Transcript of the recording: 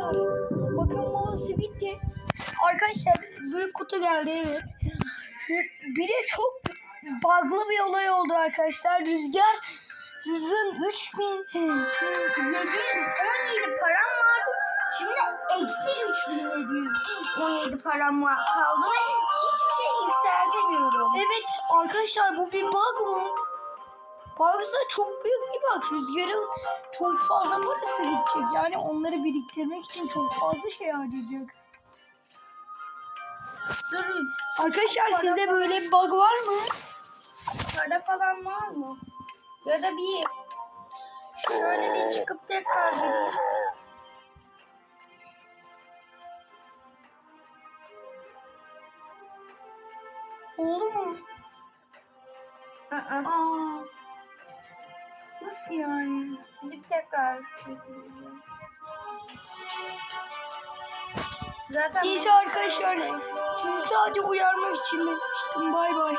arkadaşlar. Bakın molası bitti. Arkadaşlar büyük kutu geldi evet. Bir de çok bug'lı bir olay oldu arkadaşlar. Rüzgar Rüzgar'ın 3717 param vardı. Şimdi eksi 3717 param var kaldı ve hiçbir şey yükseltemiyorum. Evet arkadaşlar bu bir bug mı? Bug'sa çok büyük bir bug. Rüzgar'ın çok fazla parası gidecek. Yani onları biriktirmek için çok fazla şey harcayacak. Durun. Arkadaşlar sizde böyle bir bug var mı? Para falan var mı? Ya da bir şöyle bir çıkıp tekrar gireyim. Oldu mu? Aa, Aa. Nasıl yani? silip tekrar. Zaten Neyse arkadaşlar sizi sadece uyarmak için demiştim. Bay bay.